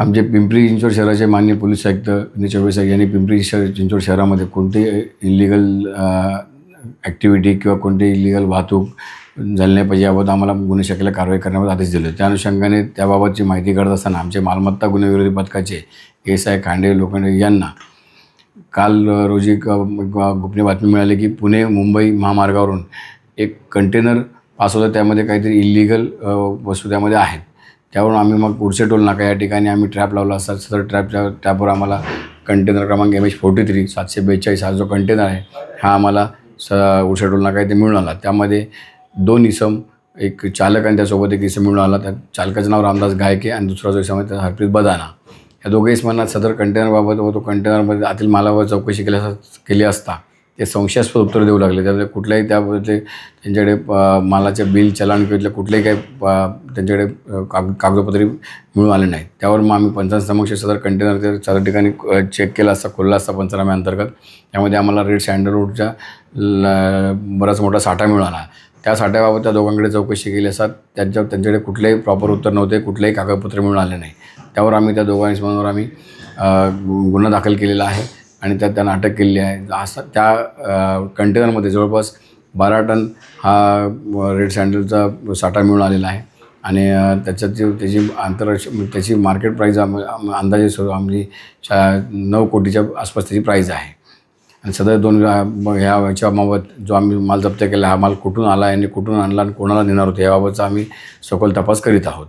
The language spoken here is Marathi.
आमचे पिंपरी चिंचवड शहराचे मान्य पोलीस आयुक्त विनय चौबे साहेब यांनी पिंपरी शहर चिंचवड शहरामध्ये कोणतेही इलिगल ॲक्टिव्हिटी किंवा कोणतेही इलिगल वाहतूक झाली नाही पाहिजे याबाबत आम्हाला गुन्हे शाखेला कारवाई करण्याबाबत आदेश दिले त्या अनुषंगाने त्याबाबतची माहिती करत असताना आमचे मालमत्ता गुन्हेविरोधी पथकाचे एस आय खांडे लोखंडे यांना काल रोजी एक, गोपनीय बातमी मिळाली की पुणे मुंबई महामार्गावरून एक कंटेनर पास होतं. त्यामध्ये काहीतरी इलिगल वस्तू त्यामध्ये आहेत. त्यावरून आम्ही मग पुढचे टोल नाका या ठिकाणी आम्ही ट्रॅप लावला असता. सदर ट्रॅपच्या ट्रॅपवर आम्हाला कंटेनर क्रमांक एम एच फोर्टी थ्री सातशे बेचाळीस हा जो कंटेनर आहे हा आम्हाला स उडशा टोल नाका इथे मिळून आला. त्यामध्ये दोन इसम एक चालक आणि त्यासोबत एक इसम मिळून आला. त्या चालकाचं नाव रामदास गायके आणि दुसरा जो इसम आहे त्याचा हरप्रीत बदाना. या दोघे इसमांना सदर कंटेनरबाबत व तो कंटेनरमध्ये आतील मालावर चौकशी केल्या केली असता. ते संशयास्पद उत्तर देऊ लागले. त्यामध्ये कुठल्याही त्याबद्दल म्हणजे त्यांच्याकडे मालाच्या मालाचे बिल चलान किंवा कुठलेही काही त्यांच्याकडे काग कागदपत्रे मिळून आले नाहीत. त्यावर मग आम्ही पंचायत समक्ष सदर कंटेनर ते सदर ठिकाणी चेक केला असता खोलला असता पंचनाम्याअंतर्गत त्यामध्ये आम्हाला रेड सँडलवूडच्या ल बराच मोठा साठा मिळाला. त्या साठ्याबाबत त्या दोघांकडे चौकशी केली असतात त्यांच्या त्यांच्याकडे कुठलेही प्रॉपर उत्तर नव्हते कुठलेही कागदपत्र मिळून आले नाही. त्यावर आम्ही त्या दोघांसमोर आम्ही गुन्हा दाखल केलेला आहे. आणि त्यात त्यांना अटक केलेली आहे. असं त्या कंटेनरमध्ये जवळपास बारा टन हा रेड सँडलचा साठा मिळून आलेला आहे. आणि त्याच्यात जी त्याची आंतरराष्ट्रीय म्हणजे त्याची मार्केट प्राईज आम अंदाजे सो आमची शा नऊ कोटीच्या आसपास त्याची प्राईज आहे. आणि सदर दोन ह्या याच्याबाबत जो आम्ही माल जप्त केला हा माल कुठून आला आहे आणि कुठून आणला आणि कोणाला नेणार होतो याबाबतचा आम्ही सखोल तपास करीत आहोत.